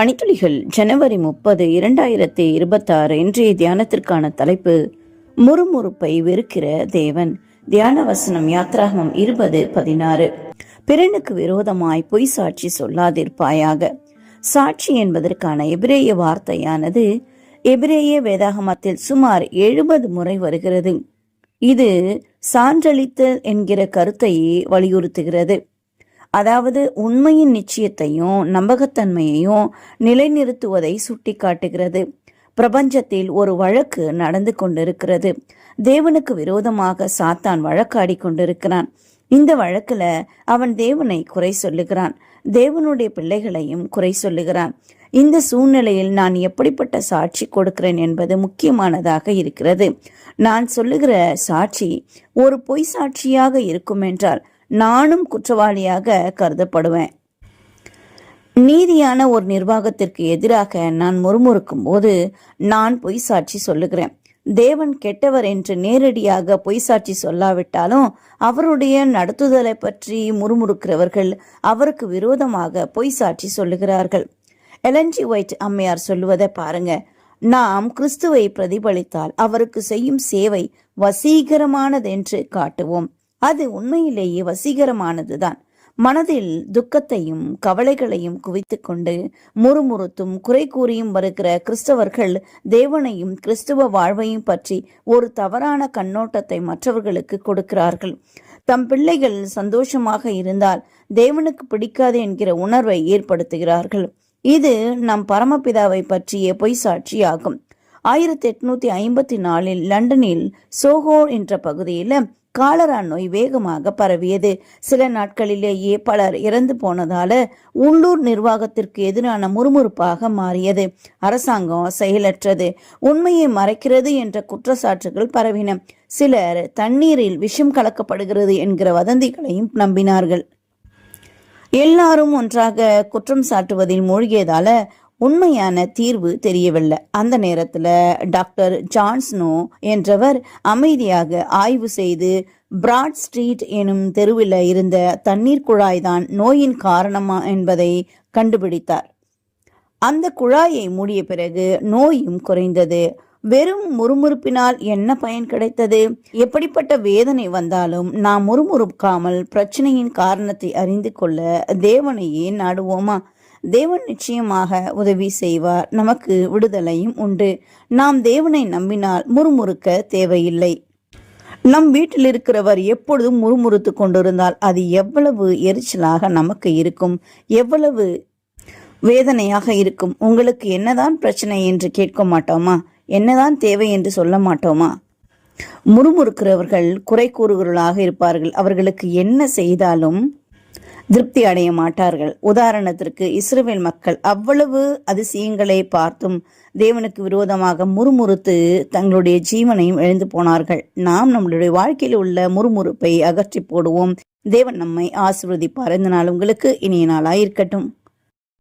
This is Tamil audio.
பணித்துளிகள் ஜனவரி முப்பது இரண்டாயிரத்தி இருபத்தாறு இன்றைய தியானத்திற்கான தலைப்பு முறுமுறுப்பை வெறுக்கிற தேவன். தியான வசனம் யாத்ராகமம் இருபது பதினாறு. பிறனுக்கு விரோதமாய் பொய் சாட்சி சொல்லாதிருப்பாயாக. சாட்சி என்பதற்கான எபிரேய வார்த்தையானது எபிரேய வேதாகமத்தில் சுமார் எழுபது முறை வருகிறது. இது சான்றளித்தல் என்கிற கருத்தையே வலியுறுத்துகிறது. அதாவது உண்மையின் நிச்சயத்தையும் நம்பகத்தன்மையையும் நிலைநிறுத்துவதை சுட்டிக்காட்டுகிறது. பிரபஞ்சத்தில் ஒரு வழக்கு நடந்து கொண்டிருக்கிறது. தேவனுக்கு விரோதமாக சாத்தான் வழக்காடி கொண்டிருக்கிறான். இந்த வழக்குல அவன் தேவனை குறை சொல்லுகிறான். தேவனுடைய பிள்ளைகளையும் குறை சொல்லுகிறான். இந்த சூழ்நிலையில் நான் எப்படிப்பட்ட சாட்சி கொடுக்கிறேன் என்பது முக்கியமானதாக இருக்கிறது. நான் சொல்லுகிற சாட்சி ஒரு பொய் சாட்சியாக இருக்கும் என்றால் நானும் குற்றவாளியாக கருதப்படுவேன். நீதியான ஒரு நிர்வாகத்திற்கு எதிராக நான் முறுமுறுக்கும் போது நான் பொய் சாட்சி சொல்லுகிறேன். தேவன் கெட்டவர் என்று நேரடியாக பொய் சாட்சி சொல்லாவிட்டாலும் அவருடைய நடத்துதலை பற்றி முறுமுறுக்கிறவர்கள் அவருக்கு விரோதமாக பொய் சாட்சி சொல்லுகிறார்கள். எலன்ஜி ஒயிட் அம்மையார் சொல்லுவதை பாருங்க. நாம் கிறிஸ்துவை பிரதிபலித்தால் அவருக்கு செய்யும் சேவை வசீகரமானதென்று காட்டுவோம். அது உண்மையிலேயே வசீகரமானதுதான். மனதில் துக்கத்தையும் கவலைகளையும் குவித்து கொண்டு முறுமுறுத்தும் குறை கூறியும் வருகிற கிறிஸ்தவர்கள் தேவனையும் கிறிஸ்துவ வாழ்வையும் பற்றி ஒரு தவறான கண்ணோட்டத்தை மற்றவர்களுக்கு கொடுக்கிறார்கள். தம் பிள்ளைகள் சந்தோஷமாக இருந்தால் தேவனுக்கு பிடிக்காது என்கிற உணர்வை ஏற்படுத்துகிறார்கள். இது நம் பரமபிதாவை பற்றிய பொய் சாட்சியாகும். ஆயிரத்தி எட்நூத்தி ஐம்பத்தி நாலில் லண்டனில் சோகோ என்ற பகுதியில் காலரா நோய் வேகமாக பரவியது. சில நாட்களிலேயே பலர் இறந்து போனதால உள்ளூர் நிர்வாகத்திற்கு எதிரான முறுமுறுப்பாக மாறியது. அரசாங்கம் செயலற்றது. உண்மையை மறைக்கிறது என்ற குற்றச்சாட்டுகள் பரவின. சிலர் தண்ணீரில் விஷம் கலக்கப்படுகிறது என்கிற வதந்திகளையும் நம்பினார்கள். எல்லாரும் ஒன்றாக குற்றம் சாட்டுவதில் மூழ்கியதால உண்மையான தீர்வு தெரியவில்லை. அந்த நேரத்துல டாக்டர் ஜான்ஸ்னோ என்றவர் அமைதியாக ஆய்வு செய்து பிராட் ஸ்ட்ரீட் எனும் தெருவில் இருந்த தண்ணீர் குழாய்தான் நோயின் காரணமா என்பதை கண்டுபிடித்தார். அந்த குழாயை மூடிய பிறகு நோயும் குறைந்தது. வெறும் முறுமுறுப்பினால் என்ன பயன் கிடைத்தது? எப்படிப்பட்ட வேதனை வந்தாலும் நாம் முறுமுறுக்காமல் பிரச்சனையின் காரணத்தை அறிந்து கொள்ள தேவனையே நாடுவோமா? தேவன் நிச்சயமாக உதவி செய்வார். நமக்கு விடுதலையும் உண்டு. நாம் தேவனை நம்பினால் முறுமுறுக்க தேவையில்லை. நம் வீட்டில் இருக்கிறவர் எப்பொழுதும் முறுமுறுத்து கொண்டிருந்தால் அது எவ்வளவு எரிச்சலாக நமக்கு இருக்கும். எவ்வளவு வேதனையாக இருக்கும். உங்களுக்கு என்னதான் பிரச்சனை என்று கேட்க மாட்டோமா? என்னதான் தேவை என்று சொல்ல மாட்டோமா? முறுமுறுக்கிறவர்கள் குறை கூறுகிறவர்களாக இருப்பார்கள். அவர்களுக்கு என்ன செய்தாலும் திருப்தி அடைய மாட்டார்கள். உதாரணத்திற்கு இஸ்ரேல் மக்கள் அவ்வளவு அதிசயங்களை பார்த்தும் தேவனுக்கு விரோதமாக முறுமுறுத்து தங்களுடைய ஜீவனையும் எழுந்து போனார்கள். நாம் நம்மளுடைய வாழ்க்கையில் உள்ள முறுமுறுப்பை அகற்றி போடுவோம். தேவன் நம்மை ஆசிர்வதிப்பார். இந்த நாள் உங்களுக்கு இனிய நாளாயிருக்கட்டும்.